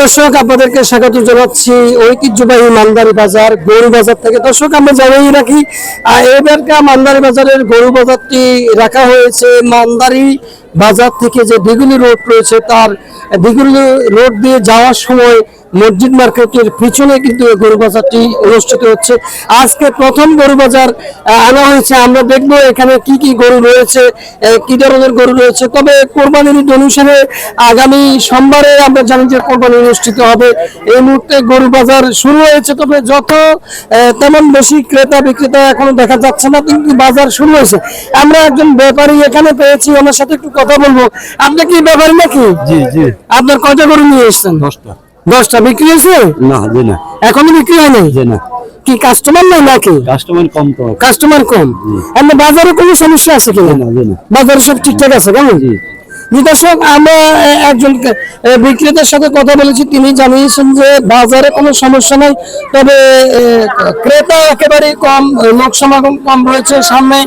দর্শক, আপনাদেরকে স্বাগত জানাচ্ছি ঐতিহ্যবাহী মান্দারি বাজার গরু বাজার থেকে। দর্শক, আমরা জানিয়ে রাখি এবারকার মান্দারি বাজারের গরু বাজারটি রাখা হয়েছে মান্দারি বাজার থেকে যে দিগুলি রোড রয়েছে, তার দিগুলি রোড দিয়ে যাওয়ার সময় মসজিদ মার্কেটের পিছনে কিন্তু গরু বাজারটি অনুষ্ঠিত হচ্ছে। আজকে প্রথম গরু বাজার আনা হয়েছে। আমরা দেখব এখানে কি কি গরু রয়েছে কি ধরনের গরু রয়েছে। তবে কোরবানির ঈদ অনুসারে আগামী সোমবারে আমরা জানি যে কোরবানি অনুষ্ঠিত হবে। এই মুহূর্তে গরু বাজার শুরু হয়েছে, তবে যত তেমন বেশি ক্রেতা বিক্রেতা এখনও দেখা যাচ্ছে না। কিন্তু বাজার শুরু হয়েছে। আমরা একজন ব্যাপারী এখানে পেয়েছি, ওনার সাথে একটু কথা বলব। আপনি কি ব্যাপারী নাকি? জি জি। আপনার কয়টা গরু নিয়ে এসছেন? দশটা। দশটা বিক্রি হয়েছে? না জি না। এখনও বিক্রি হয় নাই? জি না। কি কাস্টমার না নাকি? কাস্টমার কম তো। কাস্টমার কম। এমনি বাজারে কোনো সমস্যা আছে কিনা? না। বাজারে সব ঠিকঠাক আছে কেমন? জি। দর্শক, আমরা একজন বিক্রেতার সাথে কথা বলেছি। তিনি জানিয়েছেন যে বাজারে কোনো সমস্যা নাই, তবে ক্রেতা একেবারে কম লোক সমাগম কম রয়েছে। সামনে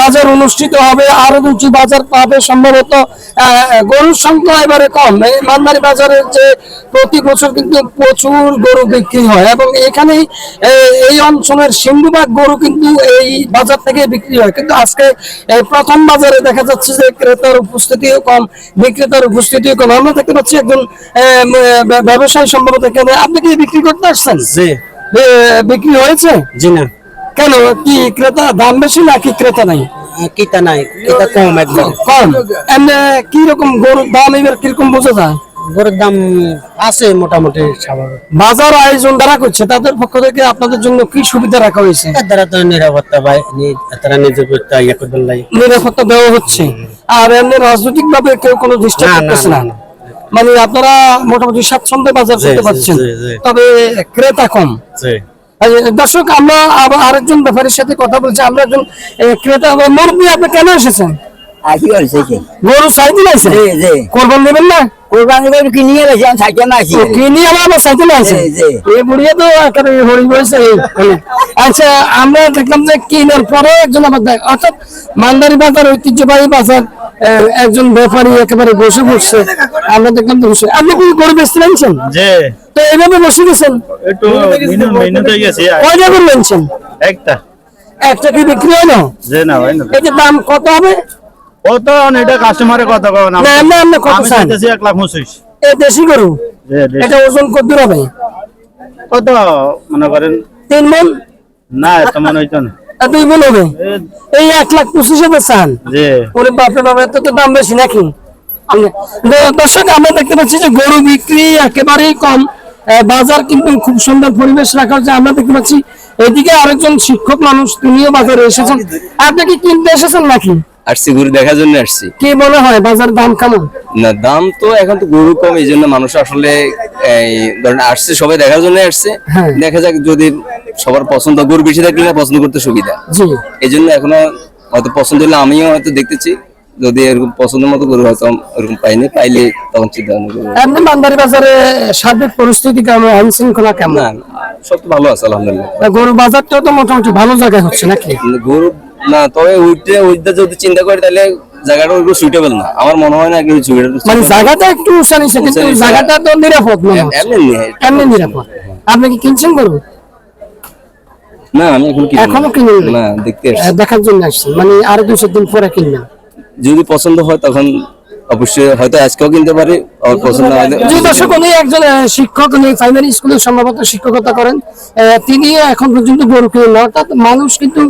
বাজার অনুষ্ঠিত হবে। আরও দুটি বাজার পাবে সম্ভবত গরুর সংখ্যা এবারে কম। এই মান্দারি বাজারের যে প্রতি বছর কিন্তু প্রচুর গরু বিক্রি হয় এবং এখানে এই অঞ্চলের সিন্ধুবাগ গরু কিন্তু এই বাজার থেকে বিক্রি হয়। কিন্তু আজকে প্রথম বাজারে দেখা যাচ্ছে যে ক্রেতার উপস্থিতিও কম বিক্রেতার উপস্থিতিও কম। আমরা দেখতে পাচ্ছি একজন ব্যবসায়ী সম্ভবত এখানে। আপনি কি বিক্রি করতে আসছেন? জি। বিক্রি হয়েছে? জি না। কেন? কি ক্রেতা দাম বেশি নাকি ক্রেতা নাই? নাই। কম একদম। কম। এমনি কি রকম গরুর দাম এবার কীরকম বোঝা যায়? গরুর দাম আছে মোটামুটি স্বাভাবিক। বাজার আয়োজন দ্বারা করছে তাদের পক্ষ থেকে আপনাদের জন্য কি সুবিধা রাখা হয়েছে? দ্বারা তো নিরাপত্তা ভাই তারা ইয়ে করবেন নিরাপত্তা দেওয়া হচ্ছে। আর এমনি রাজনৈতিক ভাবে কেউ কোনো না, করতেছে না। মানে আপনারা মোটামুটি স্বাচ্ছন্দ্যে বাজার করতে পারছেন। তবে ক্রেতা কম। দর্শক আমরা আবার আরেকজন ব্যাপারীর সাথে কথা বলছি। আমরা একজন ক্রেতা মুরব্বী আপনি কেন এসেছেন? আসি হয়েছে কি গরু সাইকেল আছে? জি জি। কোরবান দেবেন না? কোরবানি করে কি নিয়ে গেছি? আমি সাইকেল না আসি। কিনি আমার আমার সাইকেল আছে জি, জি। এই বুড়িয়ে তো হরি বলেছে আচ্ছা আমরা দেখলাম যে কিনার পরে একজন আবার দেখ অর্থাৎ মান্দারি বাজার ঐতিহ্যবাহী বাজার একজন ব্যাপারী একেবারে বসে পড়ছে আমরা দেখলাম তো বসে আপনি কি গরু বেচতে তো এইভাবে বসে গেছেন? কয়টা করে নামছেন একটা। একটা কি বিক্রি হলো? এই যে দাম কত হবে? কত এটা কাস্টমারের কত কও না। না কত চান? এক লাখ পঁচিশ। এই দেশি গরু? এটা ওজন কত দূর হবে? কত? মনে করেন তিন মন? না এত মনে হইতো না। দুই হবে এই এক লাখ পঁচিশ হাজার চান ওরে বাপরে বাবা এত তো দাম বেশি নাকি? দর্শক আমরা দেখতে পাচ্ছি যে গরু বিক্রি একেবারেই কম। বাজার কিন্তু খুব সুন্দর পরিবেশ রাখা হচ্ছে আমরা দেখতে পাচ্ছি। এদিকে আরেকজন শিক্ষক মানুষ তিনিও বাজারে এসেছেন আপনি কি কিনতে এসেছেন নাকি? আসছি গরু দেখার জন্য আসছি। কি মনে হয় বাজার দাম কেমন? না দাম তো এখন তো গরু কম এই জন্য মানুষ আসলে এই ধরেন আসছে সবাই দেখার জন্য আসছে। হ্যাঁ। দেখা যাক যদি সবার পছন্দ গরু বেশি থাকলে না পছন্দ করতে সুবিধা। জি। এই জন্য এখনও হয়তো পছন্দ হলে আমিও হয়তো দেখতেছি যদি এরকম পছন্দের মতো গরু হয়তো এরকম পাইনি পাইলে তখন চিন্তা এমনি বাজারে সার্বিক পরিস্থিতি কেমন আইন শৃঙ্খলা কেমন? সব তো ভালো আছে আলহামদুলিল্লাহ। গরু বাজারটাও তো মোটামুটি ভালো জায়গায় হচ্ছে নাকি? গরু না তবে উঠতে উঠতে যদি চিন্তা করি তাহলে জায়গাটা ওইগুলো সুইটেবল না। আমার মনে হয় না কি মানে জায়গাটা একটু উঁচানিছে কিন্তু উঁচা জায়গাটা তো নিরাপদ এমনি এমনি নিরাপদ। আপনি কি কিনছেন গরু? না আমি এখন কিনি এখনও কিনিনি? না দেখতে দেখার জন্য আসছেন। মানে আরও দুই দিন পরে কিনবেন? যদি পছন্দ হয় তখন অবশ্যই হয়তো আজকেও কিনতে পারি আর পছন্দ যে দর্শক উনি একজন শিক্ষক উনি প্রাইমারি স্কুলে সম্ভবত শিক্ষকতা করেন তিনিও এখন পর্যন্ত গরু কিনেন না। অর্থাৎ মানুষ কিন্তু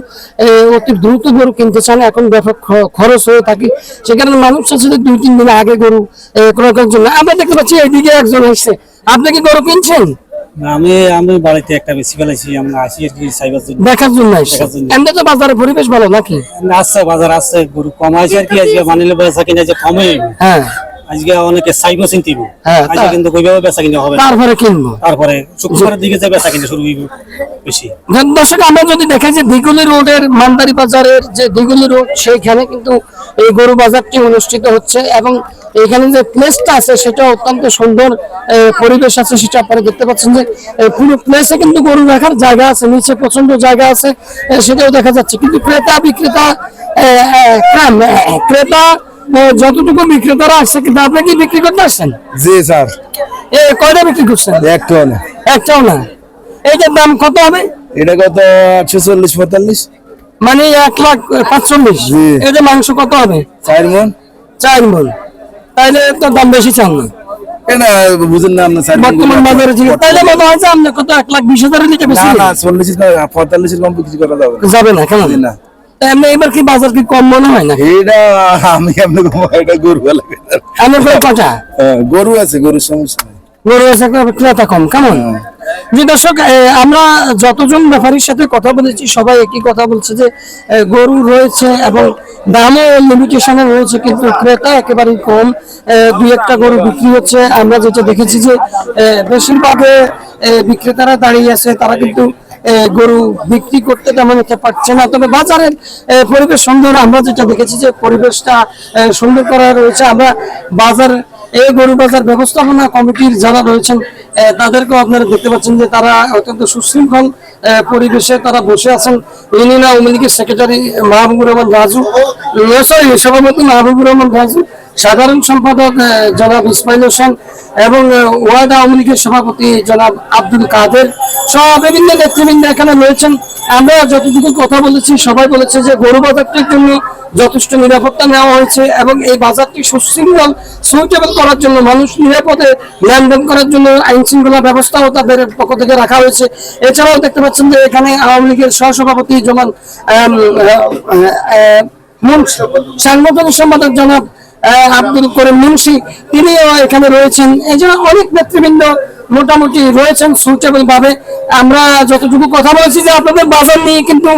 অতি দ্রুত গরু কিনতে চান এখন ব্যাপক খরচ হয়ে থাকে। সেখানে মানুষ আছে যে দুই তিন দিন আগে গরু ক্রয় করার জন্য। আমরা দেখতে পাচ্ছি এইদিকে একজন আসছে আপনি কি গরু কিনছেন? আমি আমি বাড়িতে একটা বেশি ফেলেছি আমরা আসি সাইবার জন্য। দেখার জন্য। এমনি তো বাজারে পরিবেশ ভালো নাকি? আসছে বাজার আসছে গরু কম আছে আর কি আজকে মানিলে বেচা কিনা যে কমে। হ্যাঁ। আজকে অনেকে সাইবো চিন্তিব হ্যাঁ, আজকে কিন্তু কইভাবে বেচা কিনা হবে তারপরে কিনবো। তারপরে শুক্রবারের দিকে যে বেচা কিনা শুরু হইব বেশি। দর্শক আমরা যদি দেখি যে দিগুলি রোডের মান্দারি বাজারের যে দিগুলি রোড সেইখানে কিন্তু এই গরু বাজারটি অনুষ্ঠিত হচ্ছে এবং এখানে যে প্লেসটা আছে সেটা অত্যন্ত সুন্দর পরিবেশ আছে সেটা আপনারা দেখতে পাচ্ছেন যে পুরো প্লেসে কিন্তু গরু রাখার জায়গা আছে নিচে প্রচণ্ড জায়গা আছে সেটাও দেখা যাচ্ছে। কিন্তু ক্রেতা বিক্রেতা ক্রেতা যতটুকু বিক্রেতারা আসছে কিন্তু আপনি কি বিক্রি করতে আসছেন? জি স্যার। এ কয়টা বিক্রি করছেন? একটাও না একটাও না এইটার দাম কত হবে? এটা কত? একশো চল্লিশ পঁয়তাল্লিশ। মানে এক লাখ পাঁচচল্লিশ। এটা মাংস কত হবে? চার মন। চার মন। তাইলে তো দাম বেশি চান না। বুঝুন না আপনার বর্তমান বাজারে ছিল তাইলে মনে হয় যে আপনি কত এক লাখ বিশ হাজারের দিকে বেশি না না চল্লিশ পঁয়তাল্লিশের কম বিক্রি করা যাবে না। যাবে না কেন? না। এমনি এবার কি বাজার কি কম মনে হয় না এটা আমি আপনাকে এটা গরু লাগে আমার কটা গরু আছে গরুর সমস্যা গরু আছে ক্রেতা কম কেমন? জি, দর্শক আমরা যতজন ব্যাপারীর সাথে কথা বলেছি, সবাই একই কথা বলছে যে গরু রয়েছে এবং দামও লিমিটেশনে রয়েছে, কিন্তু ক্রেতা একেবারেই কম। দুই একটা গরু বিক্রি হচ্ছে। আমরা যেটা দেখেছি যে বেশিরভাগ বিক্রেতারা দাঁড়িয়ে আছে, তারা কিন্তু গরু বিক্রি করতে তেমন একটা পারছে না। তবে বাজারের পরিবেশ সুন্দর। আমরা যেটা দেখেছি যে, পরিবেশটা সুন্দর করা রয়েছে। আমরা বাজার এই গরু বাজার ব্যবস্থাপনা কমিটির যারা রয়েছেন তাদেরকেও আপনারা দেখতে পাচ্ছেন যে তারা অত্যন্ত সুশৃঙ্খল পরিবেশে তারা বসে আছেন। ইউনিয়ন আওয়ামী লীগের সেক্রেটারি মাহবুবুর রহমান রাজু। সরি সভাপতি মাহবুবুর রহমান রাজু। সাধারণ সম্পাদক জনাব ইসমাইল হোসেন এবং ওয়ার্ড আওয়ামী লীগের সভাপতি জনাব আব্দুল কাদের সহ বিভিন্ন নেতৃবৃন্দ এখানে রয়েছেন। আমরা যতটুকু কথা বলেছি সবাই বলেছে যে গরু বাজারটির জন্য যথেষ্ট নিরাপত্তা নেওয়া হয়েছে এবং এই বাজারটি সুশৃঙ্খল সুইটেবল করার জন্য মানুষ নিরাপদে লেনদেন করার জন্য আইন শৃঙ্খলা ব্যবস্থাও তাদের পক্ষ থেকে রাখা হয়েছে। এছাড়াও দেখতে পাচ্ছেন যে এখানে আওয়ামী লীগের সহসভাপতি আহ, সাংগঠনিক সম্পাদক জনাব আব্দুল করিম মুন্সি, তিনিও এখানে রয়েছেন। এই জন্য অনেক নেতৃবৃন্দ মোটামুটি রয়েছেন সুইটেবল ভাবে। আমরা যতটুকু কথা বলছি যে আপনাদের বাজার নিয়ে কিন্তু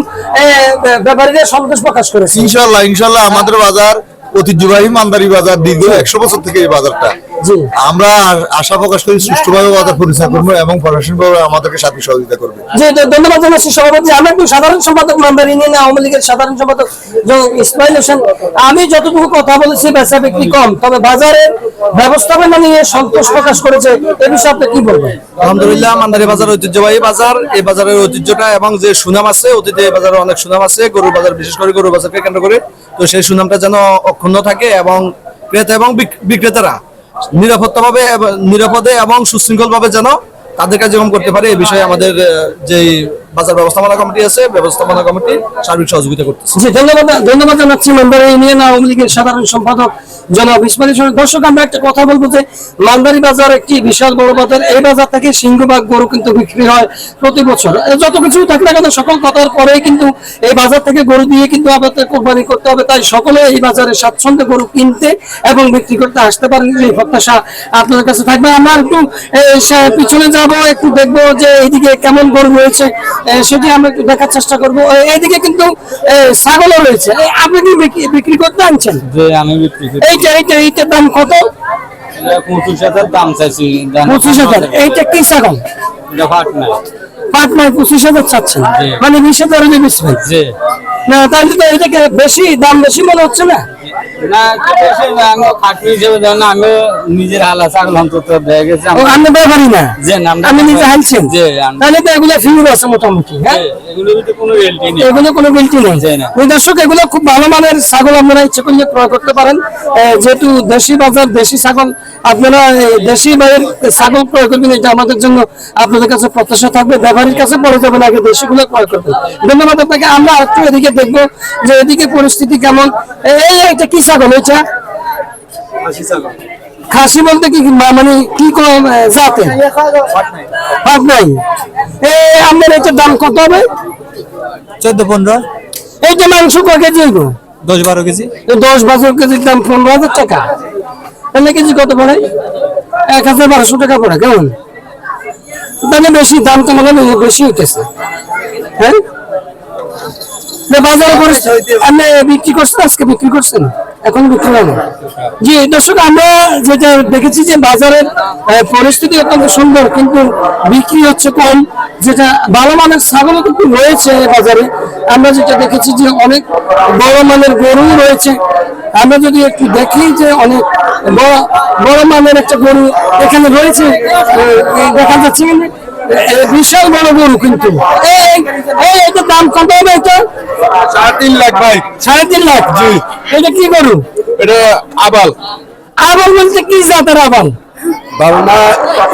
ব্যাপারীদের সন্তোষ প্রকাশ করেছে। ইনশাল্লাহ ইনশাল্লাহ আমাদের বাজার ঐতিহ্যবাহী মান্দারি বাজার দীর্ঘ একশো বছর থেকে এই বাজারটা। আমরা আশা প্রকাশ করি সুষ্ঠুভাবে বাজার পরিচালনা করব এবং প্রশাসনিকভাবে আমাদেরকে সাথে সহযোগিতা করবে। জি ধন্যবাদ জানাচ্ছি সভাপতি। আমি একটু সাধারণ সম্পাদক মেম্বার ইউনিয়ন আওয়ামী লীগের সাধারণ সম্পাদক ইসমাইল হোসেন। আমি যতটুকু কথা বলেছি বেচা বিক্রি কম তবে বাজারের ব্যবস্থাপনা নিয়ে সন্তোষ প্রকাশ করেছে। এ বিষয়ে আপনি কি বলবেন? আলহামদুলিল্লাহ মান্দারি বাজার ঐতিহ্যবাহী বাজার এই বাজারের ঐতিহ্যটা এবং যে সুনাম আছে অতীতে এই বাজারে অনেক সুনাম আছে গরুর বাজার বিশেষ করে গরুর বাজারকে কেন্দ্র করে তো সেই সুনামটা যেন অক্ষুণ্ণ থাকে এবং ক্রেতা এবং বিক- বিক্রেতারা নিরাপত্তাভাবে নিরাপদে এবং সুশৃঙ্খলভাবে যেন তাদের কার্যক্রম করতে পারে এ বিষয়ে আমাদের যেই বাজার ব্যবস্থাপনা কমিটি আছে, ব্যবস্থাপনা কমিটি সার্বিক সহযোগিতা করতেছে। ধন্যবাদ ধন্যবাদ জানাচ্ছি মেম্বার ইউনিয়ন আওয়ামী লীগের সাধারণ সম্পাদক জনাব ইসমাইল দর্শক, আমরা একটা কথা বলব যে, মান্দারি বাজার একটি বিশাল বড় বাজার। এই বাজার থেকে সিংহবাগ গরু কিন্তু বিক্রি হয় প্রতি বছর। যত কিছু থাকলে কেন, সকল কথার পরেই কিন্তু এই বাজার থেকে গরু দিয়ে কিন্তু আমাদের কোরবানি করতে হবে। তাই সকলে এই বাজারে স্বাচ্ছন্দ্যে গরু কিনতে এবং বিক্রি করতে আসতে পারেন এই প্রত্যাশা আপনাদের কাছে থাকবে। আমরা একটু পিছনে যাব, একটু দেখব যে এইদিকে কেমন গরু রয়েছে। সেটি আমরা একটু দেখার চেষ্টা করব। এইদিকে কিন্তু ছাগলও রয়েছে। আপনি কি বিক্রি- করতে আনছেন? যে আমি বিক্রি করি এইটা এইটা এইটার দাম কত? পঁচিশ হাজার দাম চাইছি। পঁচিশ হাজার। এইটা কি ছাগল? এটা পাটনায় পঁচিশ হাজার চাচ্ছেন। মানে বিশ হাজার যে না তাহলে তো এটাকে বেশি দাম বেশি মনে হচ্ছে না? না একটু বেশি না, আমি খাটনি হিসেবে দেন আমি নিজের হালা ছাগল অন্তত দেয়া গেছে। ও ব্যাপারই না? যে আমি নিজে হালছেন? যে তাহলে তো এগুলো ফিউর আছে মোটামুটি হ্যাঁ? এগুলোর ভিতরে কোনো রেলটি নেই। এগুলো কোনো বিলটি নেই। ওই দর্শক এগুলো খুব ভালো মানের ছাগল আপনারা ইচ্ছে করলে ক্রয় করতে পারেন। যেহেতু দেশি বাজার দেশি ছাগল আপনারা দেশি বাইরের ছাগল ক্রয় করবেন এটা আমাদের জন্য আপনাদের কাছে প্রত্যাশা থাকবে। ব্যবহারের কাছে পড়ে যাবেন আগে দেশি গুলো ক্রয় করবেন। ধন্যবাদ আপনাকে। আমরা একটু এদিকে দেখব যে এদিকে পরিস্থিতি কেমন। এই এটা কি ছাগল এটা খাসি বলতে কি মানে কি কোন এ, জাতের? নাই। এই আপনার এটার দাম কত হবে? চোদ্দ পনেরো। এইটা মাংস ক কেজি হইব? দশ বারো কেজি। দশ বারো কেজির দাম পনেরো হাজার টাকা। তাহলে কেজি কত পড়ে? এক হাজার বারোশো টাকা পড়ে কেমন? তাহলে বেশি দাম তো মনে বেশি হইতেছে। হ্যাঁ? বাজারে পরিস্থিতি আপনি বিক্রি করছেন আজকে বিক্রি করছেন? এখন বিক্রি হয় না? জি দর্শক আমরা যেটা দেখেছি যে বাজারের পরিস্থিতি অত্যন্ত সুন্দর কিন্তু বিক্রি হচ্ছে কম যেটা ভালো মানের ছাগলও কিন্তু রয়েছে বাজারে। আমরা যেটা দেখেছি যে অনেক বড় মানের গরু রয়েছে। আমরা যদি একটু দেখি যে অনেক বড় বড় মানের একটা গরু এখানে রয়েছে দেখা যাচ্ছে বিশাল বড় গরু কিন্তু। এই দাম কত হবে এটা? সাড়ে তিন লাখ ভাই। সাড়ে তিন লাখ? এটা কি গরু? এটা আবাল। আবাল বলতে কি জাতের আবাল? বাবা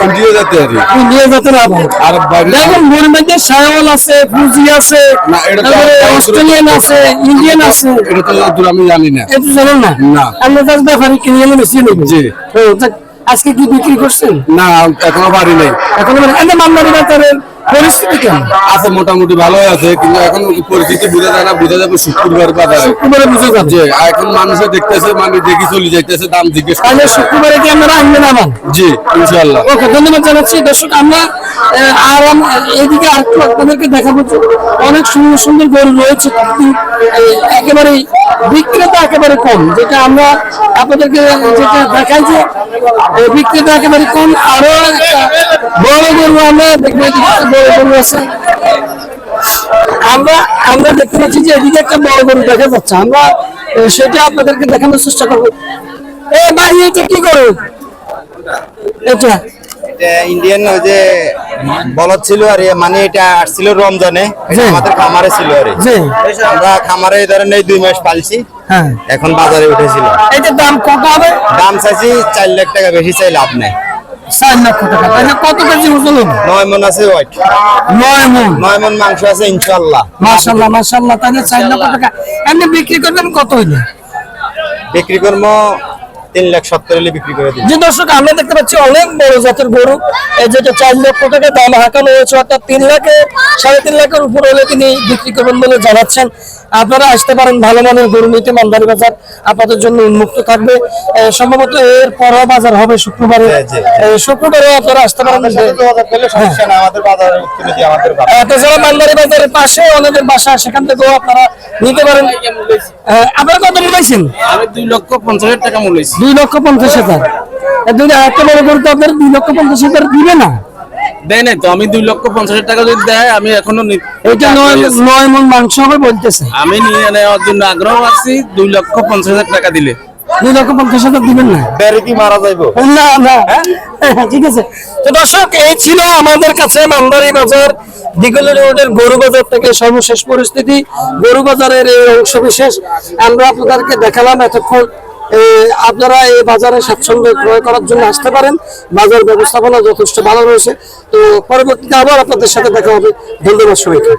ইন্ডিয়া যাতে আর ইন্ডিয়া যাতে না আর বাইরে দেখুন মধ্যে সায়াওয়াল আছে ফুজি আছে না, এটা তো তারপরে আমার- অস্ট্রেলিয়ান আছে ইন্ডিয়ান আছে। এটা তো আমি জানি না। এটা জানেন না? না। আমরা কাছে ব্যাপারে কিনে এনে বেশি নেব। জি। আজকে কি বিক্রি করছেন? না এখনও পারি নাই। এখন মানে বাজারের পরিস্থিতি কেমন? আছে মোটামুটি ভালোই আছে কিন্তু এখন পরিস্থিতি বোঝা যায় না বোঝা যাবে শুক্রবার বাজারে শুক্রবারে বুঝে যাবে। যে এখন মানুষে দেখতেছে মানে দেখি চলে যাইতেছে দাম জিজ্ঞেস তাহলে শুক্রবারে কি আমরা আনবেন আবার? জি ইনশাআল্লাহ। ওকে ধন্যবাদ জানাচ্ছি। দর্শক আমরা আর এইদিকে আর একটু আপনাদেরকে দেখাবো অনেক সুন্দর সুন্দর গরু রয়েছে একেবারে বিক্রেতা একেবারে কম যেটা আমরা আপনাদেরকে যেটা দেখাই যে বিক্রেতা একেবারে কম। আরও একটা বড় গরু আমরা দেখব এদিকে একটা বড় গরু আছে। আমরা আমরা দেখতে পাচ্ছি যে এদিকে একটা বড় গরু দেখা যাচ্ছে। আমরা সেটা আপনাদেরকে দেখানোর চেষ্টা করব। এ ভাই এটা কি করো এটা। ইন্ডিয়ান ওই যে বলদ ছিল আর মানে এটা আসছিল রমজানে। আমাদের খামারে ছিল আর আমরা খামারে ধরেন এই দুই মাস পালছি। হ্যাঁ। এখন বাজারে উঠেছিল। দাম কত হবে? দাম চাইছি চার লাখ টাকা বেশি চাই লাভ নেই। চার লক্ষ টাকা। তাহলে কত কেজি ওজন হবে? নয় মন আছে ওয়াইট নয় মন। নয় মন মাংস আছে ইনশাল্লাহ মাশাল্লাহ মাশাল্লাহ তাহলে চার লক্ষ টাকা। এমনি বিক্রি করবেন কত হইলে? বিক্রি করব তিন লাখ সত্তর হলে বিক্রি করে দিই যে দর্শক আমরা দেখতে পাচ্ছি অনেক বড় জাতের গরু। যেটা চার লক্ষ টাকা দাম হাঁকানো হয়েছে অর্থাৎ তিন লাখে সাড়ে তিন লাখের উপর হলে তিনি বিক্রি করবেন বলে জানাচ্ছেন। আপনারা আসতে পারেন ভালো মানের গরু নিতে মালদারি বাজার আপনাদের জন্য উন্মুক্ত থাকবে। সম্ভবত এর পরও বাজার হবে শুক্রবারে। এ, শুক্রবারে আপনারা আসতে পারেন। আহ, তাছাড়া মালদারি বাজারের পাশে অনেকের বাসা সেখান থেকেও আপনারা নিতে পারেন। আপনারা কত মূল্যাইছেন আমি দুই লক্ষ পঞ্চাশ হাজার টাকা মূল্য দুই লক্ষ পঞ্চাশ হাজার। এ, যদি এত বড় গরু তো আপনার দুই লক্ষ পঞ্চাশ হাজার দিবে না। দেয় নাই তো আমি দুই লক্ষ পঞ্চাশ হাজার টাকা যদি দেয় আমি এখনও এটা নয় নয় মন মাংস হবে বলতেছে। আমি নিয়ে নেওয়ার জন্য আগ্রহ আছি দুই লক্ষ পঞ্চাশ হাজার টাকা দিলে। দুই লক্ষ পঞ্চাশ হাজার দিবেন না? বেড়ে কি মারা যাইবো? না না হ্যাঁ, ঠিক আছে। তো দর্শক এই ছিল আমাদের কাছে মান্দারি বাজার। দিগলি রোডের গরু বাজার থেকে সর্বশেষ পরিস্থিতি। গরু বাজারের এই অংশ বিশেষ আমরা আপনাদেরকে দেখালাম এতক্ষণ। আপনারা এই বাজারে স্বাচ্ছন্দ্য ক্রয় করার জন্য আসতে পারেন। বাজার ব্যবস্থাপনা যথেষ্ট ভালো রয়েছে। তো পরবর্তীতে আবার আপনাদের সাথে দেখা হবে। ধন্যবাদ সবাইকে।